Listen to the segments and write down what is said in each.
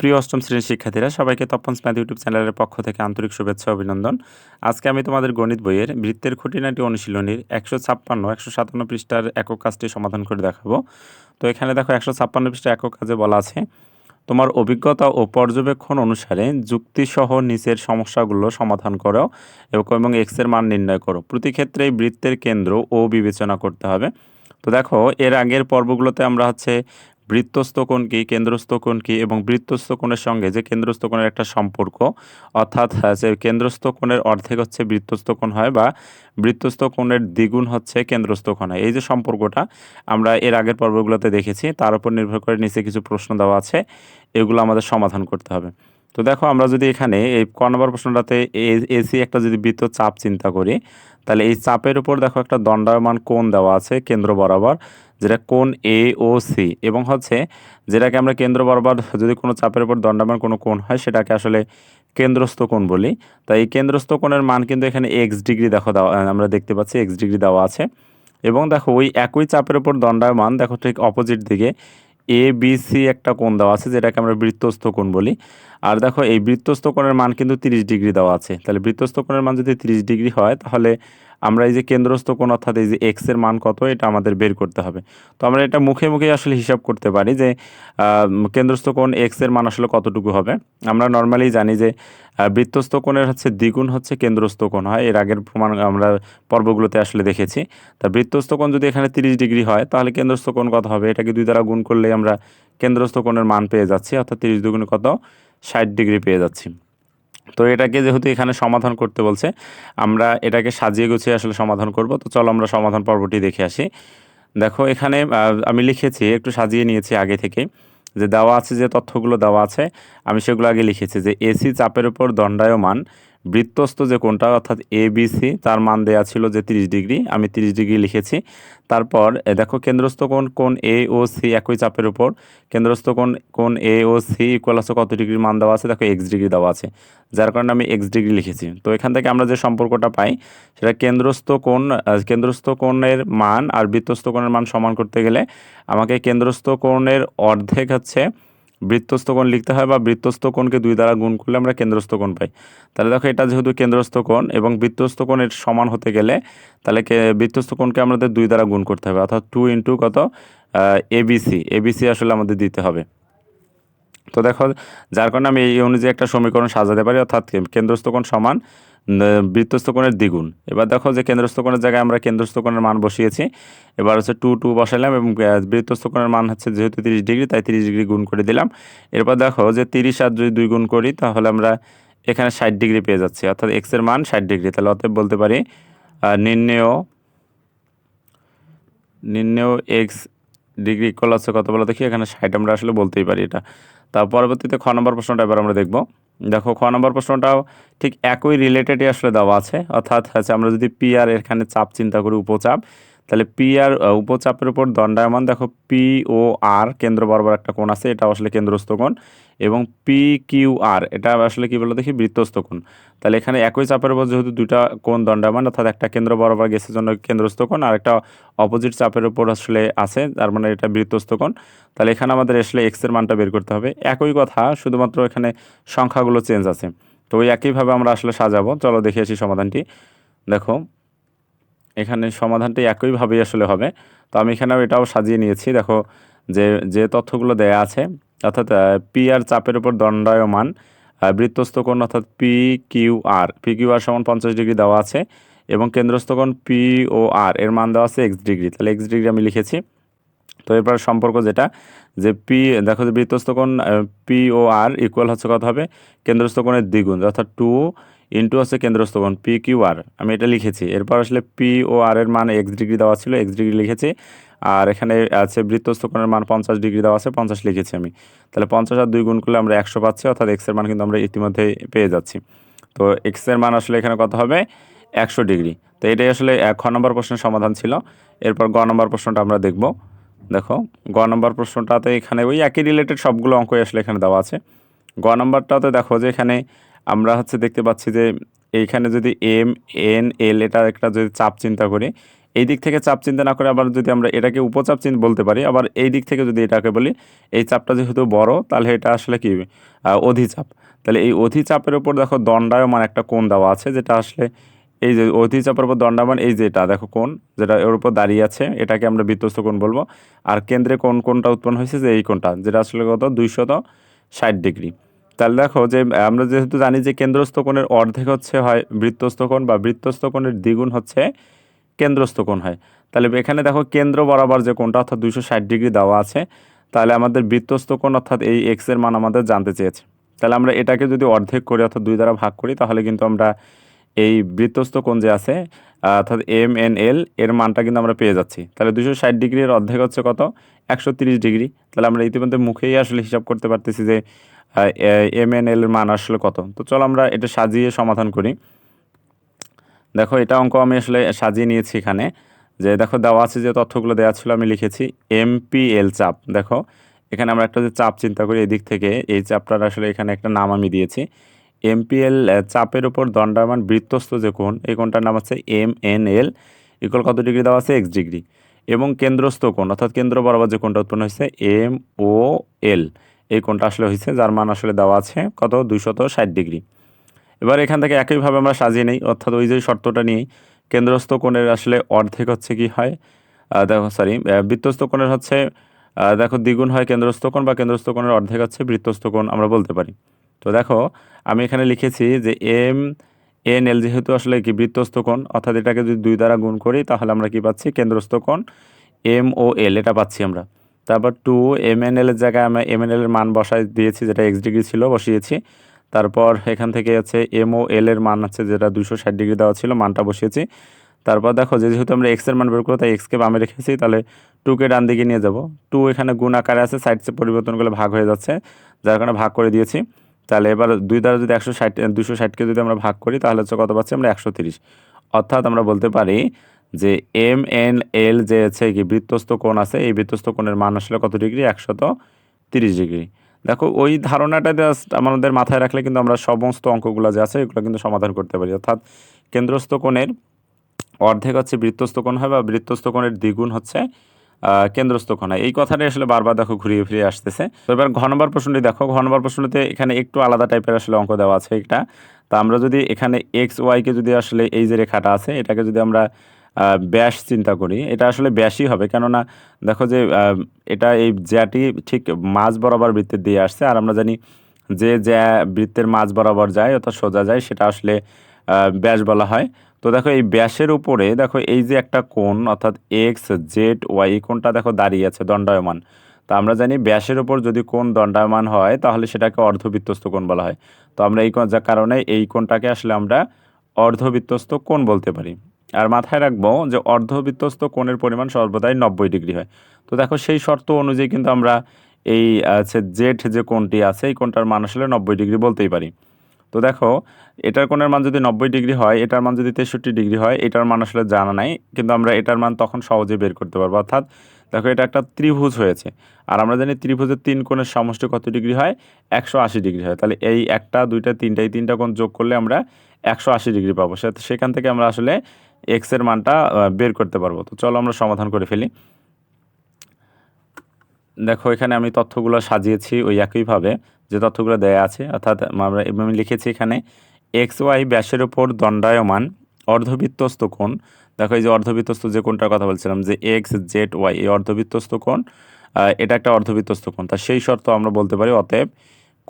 প্রিয় অষ্টম শ্রেণির শিক্ষার্থীরা, সবাইকে তপন স্ম্যাথ ইউটিউব চ্যানেলের পক্ষ থেকে আন্তরিক শুভেচ্ছা অভিনন্দন। আজকে আমি তোমাদের গণিত বইয়ের বৃত্তের খুঁটিনাটি অনুশীলনীর একশো ছাপ্পান্ন, একশো সাতান্ন পৃষ্ঠার একক কাজটি সমাধান করে দেখাবো। তো এখানে দেখো একশো ছাপ্পান্ন পৃষ্ঠা একক কাজে বলা আছে, তোমার অভিজ্ঞতা ও পর্যবেক্ষণ অনুসারে যুক্তিসহ নিচের সমস্যাগুলো সমাধান করো এবং এক্সের মান নির্ণয় করো। প্রতি ক্ষেত্রেই বৃত্তের কেন্দ্র ও বিবেচনা করতে হবে। তো দেখো, এর আগের পর্বগুলোতে আমরা হচ্ছে বৃত্তস্থ কোণ কি, কেন্দ্রস্থ কোণ কি এবং বৃত্তস্থ কোণের সঙ্গে যে কেন্দ্রস্থ কোণের একটা সম্পর্ক, অর্থাৎ যে কেন্দ্রস্থ কোণের অর্ধেক হচ্ছে বৃত্তস্থ কোণ হয় বা বৃত্তস্থ কোণের দ্বিগুণ হচ্ছে কেন্দ্রস্থ কোণ হয়। এই যে সম্পর্কটা আমরা এর আগের পর্বগুলোতে দেখেছি, তার উপর নির্ভর করে নিচে কিছু প্রশ্ন দেওয়া আছে, এগুলো আমাদের সমাধান করতে হবে। তো দেখো, আমরা যদি এখানে এই ক নম্বর প্রশ্নটাতে এসি একটা যদি বৃত্ত চাপ চিন্তা করি, তাহলে এই চাপের উপর দেখো একটা দণ্ডায়মান কোণ দেওয়া আছে, কেন্দ্র বরাবর। যেটা কোন এ ও সি এবং হচ্ছে যেটাকে আমরা কেন্দ্র বরাবর যদি কোনো চাপের উপর দণ্ডায়মান কোনো কোণ হয় সেটাকে আসলে কেন্দ্রস্থ কোণ বলি। তাই এই কেন্দ্রস্থ কোণের মান কিন্তু এখানে এক্স ডিগ্রি দেখো দেওয়া, আমরা দেখতে পাচ্ছি এক্স ডিগ্রি দেওয়া আছে। এবং দেখো ওই একই চাপের উপর দণ্ডায়মান, দেখো ঠিক অপোজিট দিকে এ বি সি একটা কোণ দেওয়া আছে যেটাকে আমরা বৃত্তস্থ কোণ বলি। আর দেখো এই বৃত্তস্থ কোণের মান কিন্তু তিরিশ ডিগ্রি দেওয়া আছে। তাহলে বৃত্তস্থ কোণের মান যদি তিরিশ ডিগ্রি হয় তাহলে আমরা এই যে কেন্দ্রস্থ কোণ অর্থাৎ এই যে এক্সের মান কত, এটা আমাদের বের করতে হবে। তো আমরা এটা মুখে মুখে আসলে হিসাব করতে পারি যে কেন্দ্রস্থ কোণ এক্সের মান আসলে কতটুকু হবে। আমরা নর্মালি জানি যে বৃত্তস্থ কোণের হচ্ছে দ্বিগুণ হচ্ছে কেন্দ্রস্থ কোণ হয়, এর আগের প্রমাণ আমরা পর্বগুলোতে আসলে দেখেছি। তা বৃত্তস্থ কোণ যদি এখানে তিরিশ ডিগ্রি হয়, তাহলে কেন্দ্রস্থ কোণ কত হবে? এটাকে দুই দ্বারা গুণ করলেই আমরা কেন্দ্রস্থ কোণের মান পেয়ে যাচ্ছি, অর্থাৎ তিরিশ দুগুণে কত? ষাট ডিগ্রি পেয়ে যাচ্ছি। তো এটাকে যেহেতু এখানে সমাধান করতে বলছে, আমরা এটাকে সাজিয়ে গুছিয়ে আসলে সমাধান করব। তো চলো আমরা সমাধান পর্বটি দেখে আসি। দেখো এখানে আমি লিখেছি, একটু সাজিয়ে নিয়েছি আগে থেকে, যে দেওয়া আছে যে তথ্যগুলো দেওয়া আছে, আমি সেগুলো আগে লিখেছি যে এসি চাপের উপর দণ্ডায়মান বৃত্তস্থ যে কোনটা অর্থাৎ এ বিসি তার মান দেওয়া ছিল যে তিরিশ ডিগ্রি, আমি তিরিশ ডিগ্রি লিখেছি। তারপর দেখো কেন্দ্রস্থ কোণ কোন এ ও সি একই চাপের উপর। কেন্দ্রস্থ কোণ কোন এ ও সি ইকুয়াল আছে কত ডিগ্রির মান দেওয়া আছে? দেখো এক্স ডিগ্রি দেওয়া আছে। যার কারণে আমি এক্স ডিগ্রি লিখেছি। তো এখান থেকে আমরা যে সম্পর্কটা পাই, সেটা কেন্দ্রস্থ কোণ, কেন্দ্রস্থ কোণের মান আর বৃত্তস্থ কোণের মান সমান করতে গেলে আমাকে কেন্দ্রস্থ কোণের অর্ধেক হচ্ছে বৃত্তস্থ কোণ লিখতে হয় বা বৃত্তস্থ কোণকে দুই দ্বারা গুণ করলে আমরা কেন্দ্রস্থ কোণ পাই। তাহলে দেখো এটা যেহেতু কেন্দ্রস্থ কোণ এবং বৃত্তস্থ কোণের সমান হতে গেলে তাহলে বৃত্তস্থ কোণকে আমাদের দুই দ্বারা গুণ করতে হবে অর্থাৎ টু ইন্টু কত? এবিসি এবিসি আসলে আমাদের দিতে হবে। তো দেখো, যার কারণে আমি এই অনুযায়ী একটা সমীকরণ সাজাতে পারি, অর্থাৎ কেন্দ্রস্থ কোণ সমান বৃত্তস্থ কোণের দ্বিগুণ। এবার দেখো যে কেন্দ্রস্থ কোণের জায়গায় আমরা কেন্দ্রস্থ কোণের মান বসিয়েছি। এবার হচ্ছে টু টু বসাইলাম এবং বৃত্তস্থ কোণের মান হচ্ছে যেহেতু তিরিশ ডিগ্রি, তাই তিরিশ ডিগ্রি গুণ করে দিলাম। এরপর দেখো যে তিরিশ আর যদি দুই গুণ করি, তাহলে আমরা এখানে ষাট ডিগ্রি পেয়ে যাচ্ছি। অর্থাৎ এক্সের মান ষাট ডিগ্রি। তাহলে অতএব বলতে পারি নির্ণেয় নির্ণেয় এক্স ডিগ্রি ইকুয়াল হচ্ছে কত বলো দেখি। এখানে ষাট আমরা আসলে বলতেই পারি এটা। তার পরবর্তীতে খ নম্বর প্রশ্নটা এবার আমরা দেখব। দেখো, খ নম্বর প্রশ্নটাও ঠিক একই রিলেটেডই আসলে দেওয়া আছে। অর্থাৎ হচ্ছে আমরা যদি পি আর এখানে চাপ চিন্তা করি উপচাপ, তাহলে পি আর উপচাপের উপর দণ্ডায়মান দেখো পি ও আর কেন্দ্র বরাবর একটা কোণ আছে এটা আসলে কেন্দ্রস্থ কোণ। এবং পি কিউ আর এটা আসলে কী বলো দেখি, বৃত্তস্থ কোণ। তাহলে এখানে একই চাপের উপর যেহেতু দুইটা কোণ দণ্ডায়মান, অর্থাৎ একটা কেন্দ্র বরাবর গেছে জন্য কেন্দ্রস্থ কোণ, আর একটা অপোজিট চাপের উপর আসলে আছে, তার মানে এটা বৃত্তস্থ কোণ। তাহলে এখানে আমাদের আসলে এক্সের মানটা বের করতে হবে। একই কথা, শুধুমাত্র এখানে সংখ্যাগুলো চেঞ্জ আছে। তো ওই একইভাবে আমরা আসলে সাজাবো। চলো দেখে আসি সমাধানটি। দেখো, এখানে সমাধানটি একইভাবেই আসলে হবে। তো আমি এখানেও এটাও সাজিয়ে নিয়েছি। দেখো, যে যে তথ্যগুলো দেয়া আছে, অর্থাৎ পি আর চাপের উপর দণ্ডায়মান বৃত্তস্থ কোণ অর্থাৎ P Q R P Q R সমান পঞ্চাশ ডিগ্রি দেওয়া আছে এবং কেন্দ্রস্থ কোণ পি ও আর এর মান দেওয়া আছে এক্স ডিগ্রি। তাহলে এক্স ডিগ্রি আমি লিখেছি। তো এরপর সম্পর্ক যেটা, যে পি, দেখো যে বৃত্তস্থ কোণ পি ও আর ইকুয়াল হচ্ছে কত হবে? কেন্দ্রস্থ কোণের দ্বিগুণ, অর্থাৎ টু ইন্টু হচ্ছে কেন্দ্রস্থ কোণ পি কিউ আর আমি এটা লিখেছি। এরপর আসলে পি ও আর এর মান এক্স ডিগ্রি দেওয়া ছিল, এক্স ডিগ্রি লিখেছি। আর এখানে আছে বৃত্তস্থ কোণের মান পঞ্চাশ ডিগ্রি দেওয়া আছে, পঞ্চাশ লিখেছি আমি। তাহলে পঞ্চাশ আর দুই গুণ করলে আমরা একশো পাচ্ছি, অর্থাৎ এক্সের মান কিন্তু আমরা ইতিমধ্যে পেয়ে যাচ্ছি। তো এক্সের মান আসলে এখানে কত হবে? একশো ডিগ্রি। তো এটাই আসলে খ নম্বর প্রশ্নের সমাধান ছিল। এরপর গ নম্বর প্রশ্নটা আমরা দেখব। দেখো, গ নম্বর প্রশ্নটাতে এখানে ওই একই রিলেটেড সবগুলো অঙ্কই আসলে এখানে দেওয়া আছে। গ নম্বরটাতে দেখো যে এখানে আমরা হচ্ছে দেখতে পাচ্ছি যে, এইখানে যদি এম এন এল এটা একটা যদি চাপ চিন্তা করি এই দিক থেকে চাপ চিন্তা না করে আবার যদি আমরা এটাকে উপচাপ চিন্তা বলতে পারি, আবার এই দিক থেকে যদি এটাকে বলি, এই চাপটা যেহেতু বড়, তাহলে এটা আসলে কি? অধিচাপ। তাহলে এই অধিচাপের উপর দেখো দণ্ডায়মান একটা কোণ দেওয়া আছে, যেটা আসলে এই যে অধিচাপের উপর দণ্ডায়মান এই যেটা, দেখো কোণ, যেটা এর উপর দাঁড়িয়ে আছে, এটাকে আমরা বৃত্তস্থ কোণ বলব। আর কেন্দ্রে কোন কোনটা উৎপন্ন হয়েছে যে এই কোণটা, যেটা আসলে কত? দুইশত ষাট ডিগ্রি। তাহলে দেখো যে, আমরা যেহেতু জানি যে কেন্দ্রস্থ কোণের অর্ধেক হচ্ছে হয় বৃত্তস্থ কোণ বা বৃত্তস্থ কোণের দ্বিগুণ হচ্ছে কেন্দ্রস্থ কোণ হয়। তাহলে এখানে দেখো কেন্দ্র বরাবর যে কোণটা অর্থাৎ দুইশো ষাট ডিগ্রি দেওয়া আছে, তাহলে আমাদের বৃত্তস্থ কোণ অর্থাৎ এই এক্সের মান আমাদের জানতে চেয়েছে। তাহলে আমরা এটাকে যদি অর্ধেক করি অর্থাৎ দুই দ্বারা ভাগ করি, তাহলে কিন্তু আমরা এই বৃত্তস্থ কোণ যে আছে অর্থাৎ এম এন এল এর মানটা কিন্তু আমরা পেয়ে যাচ্ছি। তাহলে দুশো ষাট ডিগ্রির অর্ধেক হচ্ছে কত? একশো তিরিশ ডিগ্রি। তাহলে আমরা ইতিমধ্যে মুখেই আসলে হিসাব করতে পারতেছি যে এম এন এল এর মান আসলে কত। তো চলো আমরা এটা সাজিয়ে সমাধান করি। দেখো, এটা অঙ্ক আমি আসলে সাজিয়ে নিয়েছি এখানে যে, দেখো, দেওয়া আছে যে তথ্যগুলো দেওয়া ছিল, আমি লিখেছি এমপিএল চাপ। দেখো, এখানে আমরা একটা যে চাপ চিন্তা করি এদিক থেকে, এই চাপটার আসলে এখানে একটা নাম আমি দিয়েছি। এমপিএল চাপের উপর দণ্ডায়মান বৃত্তস্থ যে কোণ, এই কোণটার নাম হচ্ছে এম এন এল ইকুয়াল কত ডিগ্রি দেওয়া আছে? এক্স ডিগ্রি এবং কেন্দ্রস্থ কোণ, অর্থাৎ কেন্দ্র বরাবর যে কোণটা উৎপন্ন হয়েছে এম ও এল এই কোণটা আসলে হয়েছে, যার মান আসলে দেওয়া আছে কত? দুইশত ষাট ডিগ্রি এবার এখান থেকে একইভাবে আমরা সাজিয়ে নিই, অর্থাৎ ওই যে শর্তটা নিয়ে কেন্দ্রস্থ কোণের আসলে অর্ধেক হচ্ছে কি হয়? দেখো সরি বৃত্তস্থ কোণের হচ্ছে দেখো দ্বিগুণ হয় কেন্দ্রস্থ কোণ বা কেন্দ্রস্থ কোণের অর্ধেক হচ্ছে বৃত্তস্থ কোণ, আমরা বলতে পারি। তো দেখো, আমি এখানে লিখেছি যে এম, এন, এল যেহেতু আসলে কি বৃত্তস্থ কোণ, অর্থাৎ এটাকে যদি দুই দ্বারা গুণ করি, তাহলে আমরা কি পাচ্ছি? কেন্দ্রস্থ কোণ, এম ও এল, এটা পাচ্ছি আমরা। তারপর টু, এম এন এল এর জায়গায় আমরা এম এন এল এর মান বসায় দিয়েছি, যেটা এক্স ডিগ্রি ছিল, বসিয়েছি। তারপর এখান থেকে হচ্ছে এম ও এল এর মান আছে যেটা দুশো ষাট ডিগ্রি দেওয়া ছিল, মানটা বসিয়েছি। তারপর দেখো যেহেতু আমরা এক্সের মান বের করব তাই এক্সকে বামে রেখেছি, তাহলে টুকে ডান দিকে নিয়ে যাব। টু এখানে গুণ আকারে আছে সাইডসে পরিবর্তন করলে ভাগ হয়ে যাচ্ছে, যার কারণে ভাগ করে দিয়েছি। তাহলে এবার দুই দ্বারা যদি একশো ষাট দুশো ষাটকে যদি আমরা ভাগ করি, তাহলে হচ্ছে কত পাচ্ছি আমরা? একশো তিরিশ। অর্থাৎ আমরা বলতে পারি যে এম এন এল যে আছে কি, বৃত্তস্থ কোণ আছে, এই বৃত্তস্থ কোণের মান আসলে কত ডিগ্রি? একশত তিরিশ ডিগ্রি। দেখো, ওই ধারণাটা জাস্ট আমাদের মাথায় রাখলে কিন্তু আমরা সমস্ত অঙ্কগুলো যে আছে, এগুলো কিন্তু সমাধান করতে পারি। অর্থাৎ কেন্দ্রস্থ কোণের অর্ধেক হচ্ছে বৃত্তস্থ কোণ হয় বা বৃত্তস্থ কোণের দ্বিগুণ হচ্ছে কেন্দ্রস্থ কোণ হয়। এই কথাটাই আসলে বারবার দেখো ঘুরিয়ে ফিরিয়ে আসতেছে। তো এবার ঘনবার প্রশ্নটি দেখো। ঘনবার নম্বর প্রশ্নটিতে এখানে একটু আলাদা টাইপের আসলে অঙ্ক দেওয়া আছে এটা তা আমরা যদি এখানে এক্স ওয়াইকে যদি আসলে এই যে রেখাটা আছে, এটাকে যদি আমরা ব্যাস চিন্তা করি। এটা আসলে ব্যাসই হবে। কেননা দেখো যে এটা এই জ্যাটি ঠিক মাঝ বরাবর বৃত্তের দিয়ে আসছে। আর আমরা জানি যে জ্যা বৃত্তের মাঝ বরাবর যায় অর্থাৎ সোজা যায়, সেটা আসলে ব্যাস বলা হয়। তো দেখো এই ব্যাসের উপরে দেখো এই যে একটা কোণ অর্থাৎ এক্স, জেড, ওয়াই, এই কোণটা দেখো দাঁড়িয়ে আছে, দণ্ডায়মান। তো আমরা জানি ব্যাসের উপর যদি কোণ দণ্ডায়মান হয়, তাহলে সেটাকে অর্ধবৃত্তস্থ কোণ বলা হয়। তো আমরা এই কারণে এই কোণটাকে আসলে আমরা অর্ধবৃত্তস্থ কোণ বলতে পারি। আর মাথায় রাখব যে অর্ধবৃত্তস্থ কোণের পরিমাণ সর্বদাই নব্বই ডিগ্রি হয়। তো দেখো সেই শর্ত অনুযায়ী কিন্তু আমরা এই আছে জেঠ যে কোণটি আছে, এই কোণটার মান আসলে নব্বই ডিগ্রি বলতেই পারি। তো দেখো, এটার কোণের মান যদি নব্বই ডিগ্রি হয়, এটার মান যদি তেষট্টি ডিগ্রি হয়, এটার মান আসলে জানা নাই। কিন্তু আমরা এটার মান তখন সহজে বের করতে পারব। অর্থাৎ দেখো, এটা একটা ত্রিভুজ হয়েছে। আর আমরা জানি ত্রিভুজের তিন কোণের সমষ্টি কত ডিগ্রি হয়? একশো আশি ডিগ্রি হয়। তাহলে এই একটা, দুইটা, তিনটা, এই তিনটা কোণ যোগ করলে আমরা একশো আশি ডিগ্রি পাবো। সেখান থেকে আমরা আসলে এক্সের মানটা বের করতে পারব। তো চলো আমরা সমাধান করে ফেলি। দেখো, এখানে আমি তথ্যগুলো সাজিয়েছি ওই একইভাবে যে তথ্যগুলো দেয়া আছে, অর্থাৎ আমরা আমি লিখেছি এখানে এক্স ওয়াই ব্যাসের ওপর দণ্ডায়মান অর্ধবৃত্তস্থ কোণ। দেখো এই যে অর্ধবৃত্তস্থ যে কোণটার কথা বলছিলাম, যে এক্স জেড ওয়াই এই অর্ধবৃত্তস্থ কোণ এটা একটা অর্ধবৃত্তস্থ কোণ। তা সেই শর্ত আমরা বলতে পারি, অতএব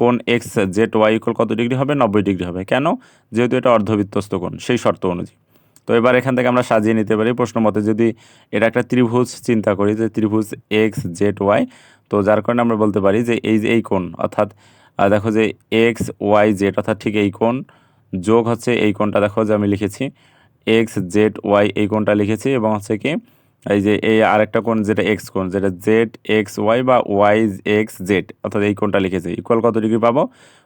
কোণ এক্স জেড ওয়াই ইকুয়াল কত ডিগ্রি হবে? নব্বই ডিগ্রি হবে। কেন? যেহেতু এটা অর্ধবৃত্তস্থ কোণ, সেই শর্ত অনুযায়ী। তো এবার এখান থেকে আমরা সাজিয়ে নিতে পারি প্রশ্ন মতে, যদি এটা একটা ত্রিভুজ চিন্তা করি, যে ত্রিভুজ এক্স জেড ওয়াই তো যার কারণে আমরা বলতে পারি যে এই যে এই কোণ, অর্থাৎ দেখো যে এক্স ওয়াই জেড অর্থাৎ ঠিক এই কোণ যোগ হচ্ছে এই কোণটা, দেখো যে আমি লিখেছি এক্স জেড ওয়াই এই কোণটা লিখেছি এবং হচ্ছে কি, এই যে এই আরেকটা কোণ যেটা এক্স কোণ, যেটা জেড এক্স ওয়াই বা ওয়াই এক্স জেড অর্থাৎ এই কোণটা লিখেছি। ইকুয়াল কত ডিগ্রি পাবো?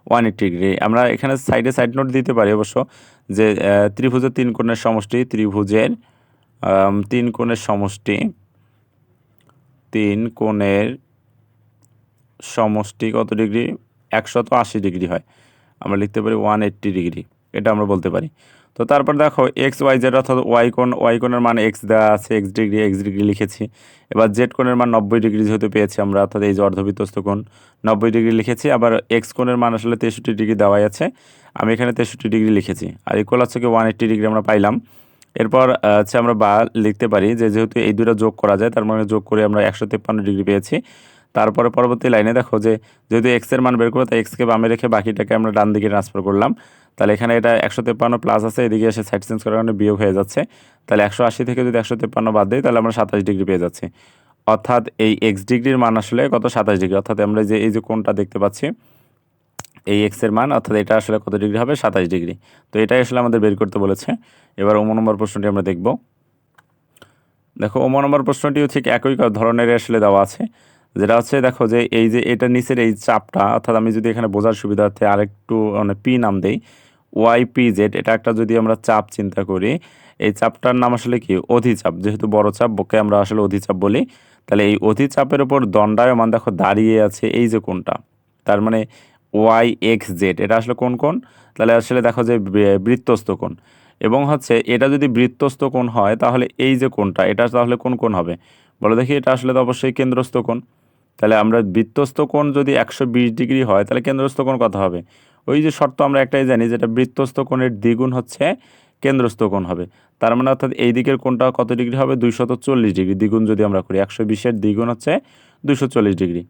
ওয়ান এইট্টি ডিগ্রি আমরা এখানে সাইডে সাইড নোট দিতে পারি অবশ্য যে ত্রিভুজের তিন কোণের সমষ্টি, ত্রিভুজের তিন কোণের সমষ্টি, তিন কোণের সমষ্টি কত ডিগ্রি? একশত আশি ডিগ্রি হয়। আমরা লিখতে পারি ওয়ান এইট্টি ডিগ্রি এটা আমরা বলতে পারি। তো তারপর দেখো এক্স ওয়াই জেড অর্থাৎ ওয়াই কোণ ওয়াই কোণের মান এক্স দেওয়া আছে এক্স ডিগ্রি এক্স ডিগ্রি লিখেছি। এবার জেড কোণের মান নব্বই ডিগ্রি যেহেতু পেয়েছি আমরা, অর্থাৎ এই যে অর্ধবৃত্তস্থ কোণ, নব্বই ডিগ্রি লিখেছি। আবার এক্স কোণের মান আসলে তেষট্টি ডিগ্রি দেওয়াই আছে, আমি এখানে তেষট্টি ডিগ্রি লিখেছি। আর ইকুয়াল হচ্ছে কি ওয়ান এইট্টি ডিগ্রি আমরা পাইলাম। এরপর হচ্ছে আমরা বা লিখতে পারি যে যেহেতু এই দুটো যোগ করা যায়, তার মানে যোগ করে আমরা একশো তেপ্পান্ন ডিগ্রি পেয়েছি। তারপরে পরবর্তী লাইনে দেখো যে যেহেতু এক্সের মান বের করব তাই এক্সকে বামে রেখে বাকিটাকে আমরা ডান দিকে ট্রান্সফার করলাম। তাহলে এখানে এটা একশো তেপ্পান্ন প্লাস আছে, এদিকে এসে সাইড চেঞ্জ করার কারণে বিয়োগ হয়ে যাচ্ছে। তাহলে একশো আশি থেকে যদি একশো তেপ্পান্ন বাদ দিই, তাহলে আমরা সাতাশ ডিগ্রি পেয়ে যাচ্ছি। অর্থাৎ এই এক্স ডিগ্রির মান আসলে কত? সাতাশ ডিগ্রি। অর্থাৎ আমরা যে, এই যে কোনটা দেখতে পাচ্ছি, এই এক্সের মান, অর্থাৎ এটা আসলে কত ডিগ্রি হবে? সাতাশ ডিগ্রি। তো এটাই আসলে আমাদের বের করতে বলেছে। এবার ওমো নম্বর প্রশ্নটি আমরা দেখব। দেখো, ওমো নম্বর প্রশ্নটিও ঠিক একই ধরনের আসলে দেওয়া আছে। যেটা হচ্ছে, দেখো যে এই যে এটা নিচের এই চাপটা, অর্থাৎ আমি যদি এখানে বোঝার সুবিধার্থে আরেকটু মানে পি নাম দেই ওয়াই পি জেড এটা একটা যদি আমরা চাপ চিন্তা করি, এই চাপটার নাম আসলে কি? অধিচাপ। যেহেতু বড় চাপ বকে আমরা আসলে অধিচাপ বলি। তাহলে এই অধিচাপের ওপর দণ্ডায়মান, দেখো, দাঁড়িয়ে আছে এই যে কোনটা তার মানে ওয়াই এক্স জেড এটা আসলে কোন কোন তাহলে আসলে দেখো যে বৃ- বৃত্তস্থ কোণ। এবং হচ্ছে, এটা যদি বৃত্তস্থ কোণ হয়, তাহলে এই যে কোণটা, এটা তাহলে কোন কোণ হবে? বলো দেখি, এটা আসলে তো অবশ্যই কেন্দ্রস্থ কোণ। তাহলে আমরা বৃত্তস্থ কোণ যদি একশো বিশ ডিগ্রি হয়, তাহলে কেন্দ্রস্থ কোণ কত হবে? ওই যে শর্ত আমরা একটাই জানি যেটা বৃত্তস্থ কোণের দ্বিগুণ হচ্ছে কেন্দ্রস্থ কোণ হবে। তার মানে অর্থাৎ এই দিকের কোণটা কত ডিগ্রি হবে? দুইশত চল্লিশ ডিগ্রি। দ্বিগুণ যদি আমরা করি, একশো বিশের দ্বিগুণ হচ্ছে দুইশো চল্লিশ ডিগ্রি।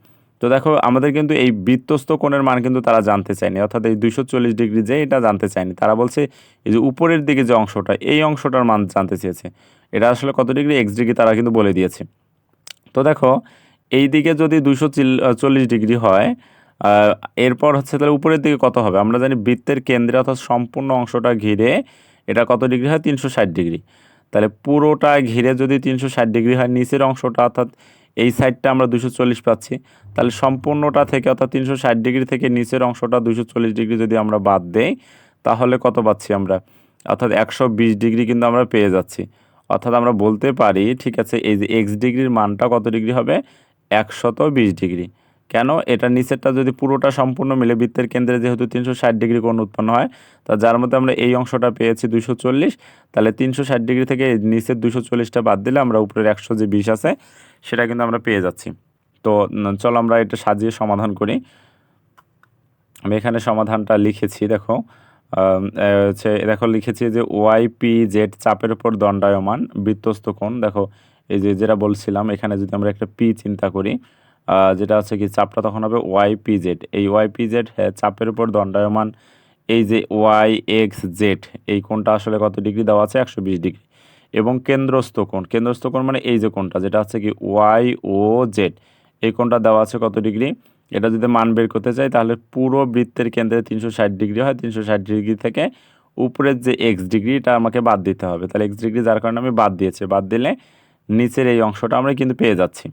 তো দেখো, আমাদের কিন্তু এই বৃত্তস্থ কোণের মান কিন্তু তারা জানতে চায়নি। অর্থাৎ এই দুইশো চল্লিশ ডিগ্রি যে এটা জানতে চায়নি। তারা বলছে এই যে উপরের দিকে যে অংশটা, এই অংশটার মান জানতে চেয়েছে। এটা আসলে কত ডিগ্রি? এক্স ডিগ্রি তারা কিন্তু বলে দিয়েছে। তো দেখো এই দিকে যদি দুশো চল্লিশ ডিগ্রি হয় এরপর হচ্ছে তাহলে উপরের দিকে কত হবে? আমরা জানি বৃত্তের কেন্দ্রে অর্থাৎ সম্পূর্ণ অংশটা ঘিরে এটা কত ডিগ্রি হয়? তিনশো ষাট ডিগ্রি। তাহলে পুরোটা ঘিরে যদি তিনশো ষাট ডিগ্রি হয়, নিচের অংশটা অর্থাৎ এই সাইডটা আমরা দুশো চল্লিশ পাচ্ছি। তাহলে সম্পূর্ণটা থেকে অর্থাৎ তিনশো ষাট ডিগ্রি থেকে নিচের অংশটা দুশো চল্লিশ ডিগ্রি যদি আমরা বাদ দেই, তাহলে কত পাচ্ছি আমরা? অর্থাৎ একশো বিশ ডিগ্রি কিন্তু আমরা পেয়ে যাচ্ছি। অর্থাৎ আমরা বলতে পারি, ঠিক আছে, এই যে এক্স ডিগ্রির মানটা কত ডিগ্রি হবে? একশত বিশ ডিগ্রি। কেন? এটা নিচেরটা যদি পুরোটা সম্পূর্ণ মিলে, বৃত্তের কেন্দ্রে যেহেতু তিনশো ষাট ডিগ্রি কোণ উৎপন্ন হয়, তা যার মধ্যে আমরা এই অংশটা পেয়েছি দুশো চল্লিশ, তাহলে তিনশো ষাট ডিগ্রি থেকে নিচের দুশো চল্লিশটা বাদ দিলে আমরা উপরের একশো যে বিশ আছে, সেটা কিন্তু আমরা পেয়ে যাচ্ছি। তো চলো আমরা এটা সাজিয়ে সমাধান করি। আমি এখানে সমাধানটা লিখেছি, দেখো। হচ্ছে, দেখো লিখেছি যে ওয়াই পি জেড চাপের উপর দণ্ডায়মান বৃত্তস্থ কোণ, দেখো। এই যে যেটা বলছিলাম, এখানে যদি আমরা একটা পি চিন্তা করি যেটা হচ্ছে কি চাপটা তখন হবে ওয়াই পি জেড এই ওয়াই পি জেড চাপের উপর দণ্ডায়মান এই যে ওয়াই এক্স জেড এই কোণটা আসলে কত ডিগ্রি দেওয়া আছে? একশো বিশ ডিগ্রি। এবং কেন্দ্রস্থ কোণ কেন্দ্রস্থ কোণ মানে এই যে কোণটা, যেটা হচ্ছে কি ওয়াই ও জেড এই কোণটা দেওয়া আছে কত ডিগ্রি? এটা যদি মান বের করতে চাই, তাহলে পুরো বৃত্তের কেন্দ্রে তিনশো ষাট ডিগ্রি হয়। তিনশো ষাট ডিগ্রি থেকে উপরের যে এক্স ডিগ্রি এটা আমাকে বাদ দিতে হবে। তাহলে এক্স ডিগ্রি যার কারণে আমি বাদ দিয়েছি। বাদ দিলে নিচের এই অংশটা আমরা কিন্তু পেয়ে যাচ্ছি।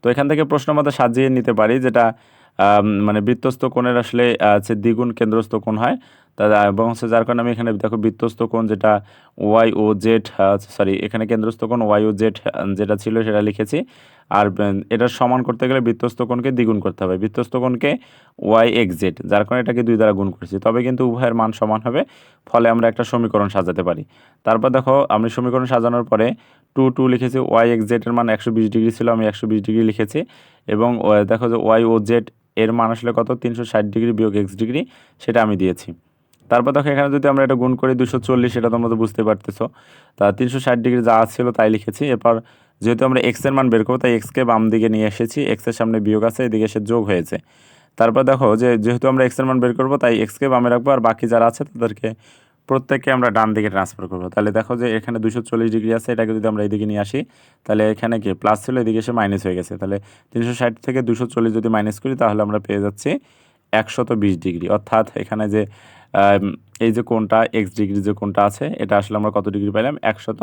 তো এখান থেকে প্রশ্ন মতো সাজিয়ে নিতে পারি যেটা মানে বৃত্তস্থ কোণের আসলে দ্বিগুণ কেন্দ্রস্থ কোণ হয়। তা এবং হচ্ছে যার কারণে আমি এখানে দেখো বৃত্তস্থ কোণ যেটা ওয়াই ও জেড সরি এখানে কেন্দ্রস্থ কোণ ওয়াই ও জেড যেটা ছিল সেটা লিখেছি। আর এটা সমান করতে গেলে বৃত্তস্থ কোণকে দ্বিগুণ করতে হবে। বৃত্তস্থ কোণকে ওয়াই এক্স জেড যার কারণে এটাকে দুই দ্বারা গুণ করছি। তবে কিন্তু উভয়ের মান সমান হবে, ফলে আমরা একটা সমীকরণ সাজাতে পারি। তারপর দেখো, আমি সমীকরণ সাজানোর পরে টু টু লিখেছি ওয়াই এক্স জেড এর মান একশো বিশ ডিগ্রি ছিল, আমি একশো বিশ ডিগ্রি লিখেছি। এবং দেখো যে ওয়াই ও জেড এর মান আসলে কত? তিনশো ষাট ডিগ্রি বিয়োগ এক্স ডিগ্রি, সেটা আমি দিয়েছি। তারপর দেখো এখানে যদি আমরা এটা গুণ করি দুশো চল্লিশ সেটা তোমরা তো বুঝতে পারতেছো। তা তিনশো ষাট ডিগ্রি যা ছিল তাই লিখেছি। এরপর যেহেতু আমরা এক্সের মান বের করব, তাই এক্সকে বাম দিকে নিয়ে এসেছি। এক্সের সামনে বিয়োগ আছে, এদিকে সে যোগ হয়েছে। তারপর দেখো যে যেহেতু আমরা এক্সের মান বের করব, তাই এক্সকে বামে রাখব, আর বাকি যারা আছে তাদেরকে প্রত্যেককে আমরা ডান দিকে ট্রান্সফার করব। তাহলে দেখো যে এখানে দুশো চল্লিশ ডিগ্রি আছে, এটাকে যদি আমরা এদিকে নিয়ে আসি, তাহলে এখানে কি প্লাস ছিল, এদিকে এসে মাইনাস হয়ে গেছে। তাহলে তিনশো ষাট থেকে দুশো চল্লিশ যদি মাইনাস করি, তাহলে আমরা পেয়ে যাচ্ছি একশত বিশ ডিগ্রি। অর্থাৎ এখানে যে এই যে কোনটা এক্স ডিগ্রি যে কোনটা আছে, এটা আসলে আমরা কত ডিগ্রি পাইলাম? একশত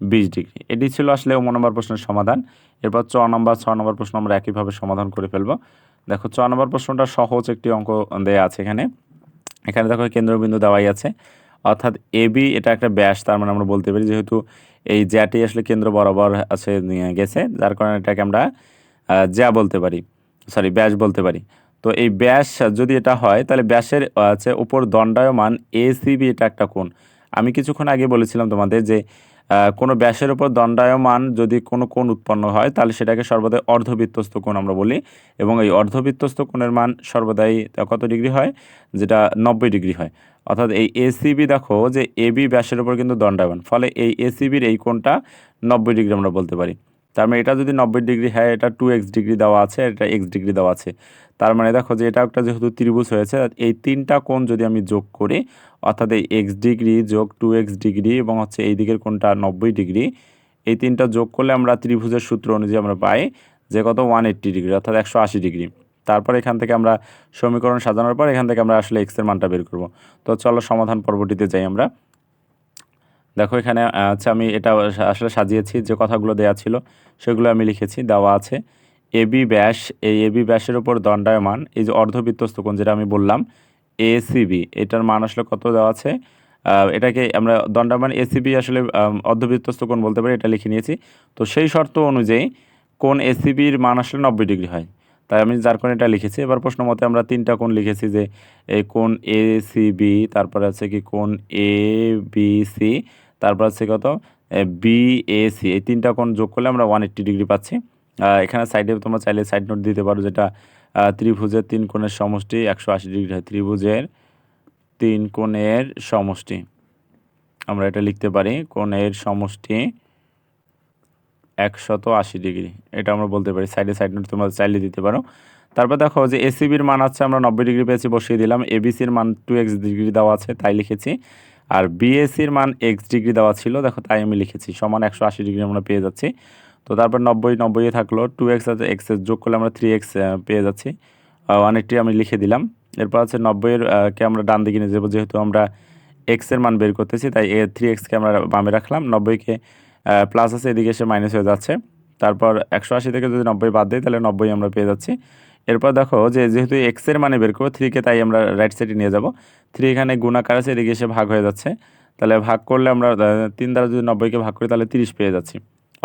বিশ ডিগ্রি এটি ছিল আসলে ও নম্বর প্রশ্নের সমাধান। এরপর চ নম্বর, ছ নম্বর প্রশ্ন আমরা একইভাবে সমাধান করে ফেলব। দেখো, চ নম্বর প্রশ্নটা সহজ একটি অঙ্ক দেয়া আছে এখানে। এখানে দেখো, কেন্দ্রবিন্দু দেওয়াই আছে। অর্থাৎ এবি এটা একটা ব্যাস, তার মানে আমরা বলতে পারি যেহেতু এই জ্যাটি আসলে কেন্দ্র বরাবর আছে গেছে। যার কারণে এটাকে আমরা জ্যা বলতে পারি। সরি, ব্যাস বলতে পারি। তো এই ব্যাস, যদি এটা হয়, তাহলে ব্যাসের হচ্ছে উপর দণ্ডায়মান এসিবি এটা একটা কোণ। আমি কিছুক্ষণ আগে বলেছিলাম তোমাদের যে কোনো ব্যাসের উপর দণ্ডায়মান যদি কোনো কোণ উৎপন্ন হয়, তাহলে সেটাকে সর্বদাই অর্ধবৃত্তস্থ কোণ আমরা বলি। এবং এই অর্ধবৃত্তস্থ কোণের মান সর্বদাই কত ডিগ্রি হয়? যেটা নব্বই ডিগ্রি হয়। অর্থাৎ এই এসিবি দেখো যে এবি ব্যাসের উপর কিন্তু দণ্ডায়মান। ফলে এই এসিবির এই কোণটা নব্বই ডিগ্রি আমরা বলতে পারি। তার মানে এটা যদি নব্বই ডিগ্রি, হয়, এটা টু এক্স ডিগ্রি দেওয়া আছে এটা এক্স ডিগ্রি দেওয়া আছে। তার মানে দেখো যে এটা একটা যেহেতু ত্রিভুজ হয়েছে এই তিনটা কোণ যদি আমি যোগ করি, অর্থাৎ এই এক্স ডিগ্রি যোগ টু এক্স ডিগ্রি এবং হচ্ছে এই দিকের কোণটা নব্বই ডিগ্রি, এই তিনটা যোগ করলে আমরা ত্রিভুজের সূত্র অনুযায়ী আমরা পাই যে কত ওয়ান এইট্টি ডিগ্রি, অর্থাৎ একশো আশি ডিগ্রি। তারপর এখান থেকে আমরা সমীকরণ সাজানোর পর এখান থেকে আমরা আসলে এক্সের মানটা বের করব। তো চলো সমাধান পর্বটিতে যাই আমরা। দেখো, এখানে হচ্ছে আমি এটা আসলে সাজিয়েছি, যে কথাগুলো দেওয়া ছিল, সেগুলো আমি লিখেছি, দেওয়া আছে এবি ব্যাস, এই এবি ব্যাসের উপর দণ্ডায়মান, এই যে অর্ধবৃত্তস্থ কোণ যেটা আমি বললাম এসিবি এটার মান আসলে কত দেওয়া আছে? এটাকে আমরা দণ্ডায়মান এসিবি আসলে অর্ধবৃত্তস্থ কোণ বলতে পারি, এটা লিখে নিয়েছি। তো সেই শর্ত অনুযায়ী কোণ এসিবির মান আসলে নব্বই ডিগ্রি হয়। তাই আমি যার কোণ এটা লিখেছি, এবার প্রশ্ন মতে আমরা তিনটা কোণ লিখেছি, যে এই কোণ এ সি তারপরে আছে কি কোণ এ বি সি তারপর আছে কত? বি এ সি এই তিনটা কোণ যোগ করলে আমরা ওয়ান এইট্টি ডিগ্রি পাচ্ছি। এখানে সাইডে তোমরা চাইলে সাইড নোট দিতে পারো যেটা ত্রিভুজের তিন কোণের সমষ্টি একশো আশি ডিগ্রি হয়। ত্রিভুজের তিন কোণের সমষ্টি। আমরা এটা লিখতে পারি, কোণের সমষ্টি একশত আশি ডিগ্রি এটা আমরা বলতে পারি। সাইডে সাইড নোট তোমরা চাইলে দিতে পারো। তারপর দেখো যে এসিবির মান আছে, আমরা নব্বই ডিগ্রি পেয়েছি, বসিয়ে দিলাম। এবিসির মান টু এক্স ডিগ্রি দেওয়া আছে, তাই লিখেছি। আর বিএসির মান এক্স ডিগ্রি দেওয়া ছিল, দেখো তাই আমি লিখেছি, সমান একশো আশি ডিগ্রি আমরা পেয়ে যাচ্ছি। তো তারপর নব্বই নব্বইয়ে থাকল টু এক্স আছে এক্স যোগ করলে আমরা থ্রি এক্স পেয়ে যাচ্ছি। এইট্টি আমি লিখে দিলাম। এরপর আছে নব্বইয়ের কে আমরা ডান দিকে নিয়ে যাব, যেহেতু আমরা এক্সের মান বের করতেছি, তাই এ থ্রি এক্সকে আমরা বামে রাখলাম। নব্বইকে প্লাস আছে, এদিকে এসে মাইনাস হয়ে যাচ্ছে। তারপর একশো আশি থেকে যদি নব্বই বাদ দিই, তাহলে নব্বই আমরা পেয়ে যাচ্ছি। এরপর দেখো যে যেহেতু এক্সের মানে বের করব থ্রিকে তাই আমরা রাইট সাইডে নিয়ে যাব। থ্রি এখানে গুণাকার আছে, এদিকে এসে ভাগ হয়ে যাচ্ছে। তাহলে ভাগ করলে আমরা তিন দ্বারা যদি নব্বইকে ভাগ করি, তাহলে তিরিশ পেয়ে যাচ্ছি।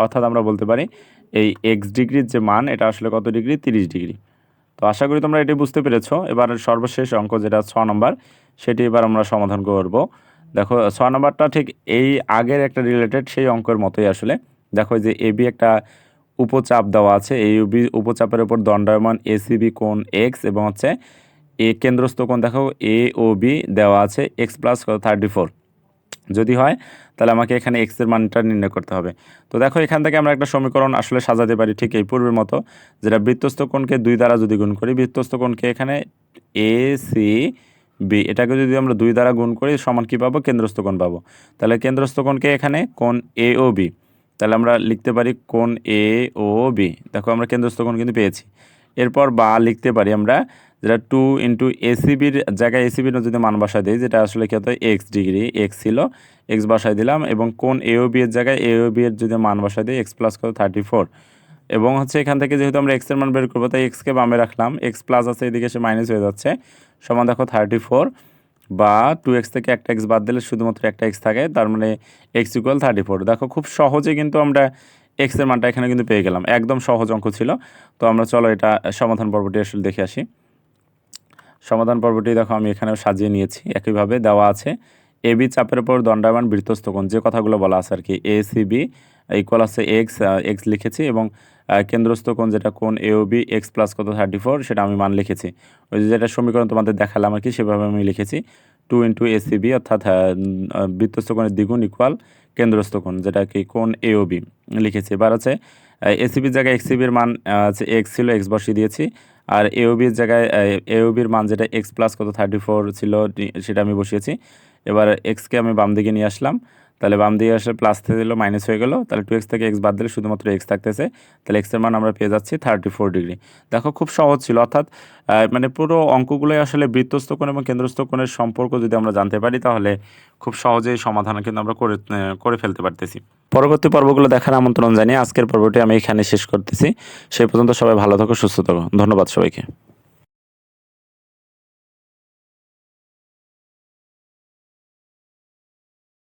অর্থাৎ আমরা বলতে পারি এই এক্স ডিগ্রির যে মান, এটা আসলে কত ডিগ্রি তিরিশ ডিগ্রি তো আশা করি তোমরা এটি বুঝতে পেরেছ। এবার সর্বশেষ অঙ্ক যেটা ছ নম্বর, সেটি এবার আমরা সমাধান করব। দেখো, ছ নম্বরটা ঠিক এই আগের একটা রিলেটেড সেই অঙ্কের মতোই আসলে। দেখো যে এবি একটা উপচাপ দেওয়া আছে। এই উপচাপের উপর দণ্ডায়মান এসিবি কোণ এক্স এবং হচ্ছে এ কেন্দ্রস্থ কোণ দেখো এ ও বি দেওয়া আছে এক্স প্লাস থার্টি ফোর যদি হয়, তাহলে আমাকে এখানে এক্সের মানটা নির্ণয় করতে হবে। তো দেখো, এখান থেকে আমরা একটা সমীকরণ আসলে সাজাতে পারি ঠিক এই পূর্বের মতো, যেটা বৃত্তস্থ কোণকে দুই দ্বারা যদি গুণ করি, বৃত্তস্থ কোণকে এখানে এ সি বি এটাকে যদি আমরা দুই দ্বারা গুণ করি, সমান কী পাবো? কেন্দ্রস্থ কোণ পাবো। তাহলে কেন্দ্রস্থ কোণকে এখানে কোণ এ ও বি তাহলে আমরা লিখতে পারি কোন এ ও বি দেখো আমরা কেন্দ্রস্থ কোণ কিন্তু পেয়েছি। এরপর বা লিখতে পারি আমরা যেটা টু ইন্টু এসিবির জায়গায় এসিবির যদি মান বসায় দিই, যেটা আসলে কী হতো? এক্স ডিগ্রি এক্স ছিল। এক্স বাসায় দিলাম এবং কোন এ ও বি এর জায়গায় এ ও বি এর যদি মান বসায় দিই এক্স প্লাস কত? থার্টি ফোর এবং হচ্ছে এখান থেকে যেহেতু আমরা এক্সের মান বের করব, তাই এক্সকে বামে রাখলাম। এক্স প্লাস আছে, এদিকে সে মাইনাস হয়ে যাচ্ছে। সমান দেখো থার্টি ফোর বা টু এক্স থেকে একটা এক্স বাদ দিলে শুধুমাত্র একটা এক্স থাকে, তার মানে এক্স ইকুয়াল থার্টি ফোর দেখো খুব সহজে কিন্তু আমরা এক্সের মানটা এখানে কিন্তু পেয়ে গেলাম। একদম সহজ অঙ্ক ছিল। তো আমরা চলো এটা সমাধান পর্বটি আসলে দেখে আসি। সমাধান পর্বটি দেখো, আমি এখানেও সাজিয়ে নিয়েছি। একইভাবে দেওয়া আছে এ বি চাপের উপর দণ্ডায়মান বৃত্তস্থ কোণ, যে কথাগুলো বলা আছে আর কি। এ সি বি ইকুয়াল আছে এক্স এক্স লিখেছি এবং কেন্দ্রস্থ কোণ যেটা কোণ A O B X plus কত? থার্টি ফোর সেটা আমি মান লিখেছি। ওই যে যেটা সমীকরণ তোমাদের দেখালাম আর কি, সেভাবে আমি লিখেছি। Two into A C B অর্থাৎ বৃত্তস্থ কোণের দ্বিগুণ ইকুয়াল কেন্দ্রস্থ কোণ যেটা কি কোণ এ ও বি লিখেছি। এবার আছে এসিবির জায়গায় এক্সিবির মান আছে এক্স ছিল এক্স বসিয়ে দিয়েছি। আর এওবির জায়গায় এওবির মান যেটা এক্স প্লাস কত? থার্টি ফোর ছিল, সেটা আমি বসিয়েছি। এবার এক্সকে আমি বাম দিকে নিয়ে আসলাম। তাহলে বাম দিকে আসলে প্লাস থেকে দিল মাইনাস হয়ে গেল। তাহলে টু এক্স থেকে এক্স বাদ দিলে শুধুমাত্র এক্স থাকতেছে। তাহলে এক্সের মান আমরা পেয়ে যাচ্ছি থার্টি ফোর ডিগ্রি দেখো খুব সহজ ছিল, অর্থাৎ মানে পুরো অঙ্কগুলোই আসলে বৃত্তস্থ কোণ এবং কেন্দ্রস্থ কোণের সম্পর্ক যদি আমরা জানতে পারি, তাহলে খুব সহজেই সমাধান কিন্তু আমরা করে করে ফেলতে পারতেছি। পরবর্তী পর্বগুলো দেখার আমন্ত্রণ জানিয়ে আজকের পর্বটি আমি এখানে শেষ করতেছি। সেই পর্যন্ত সবাই ভালো থাকো, সুস্থ থাকো। ধন্যবাদ সবাইকে।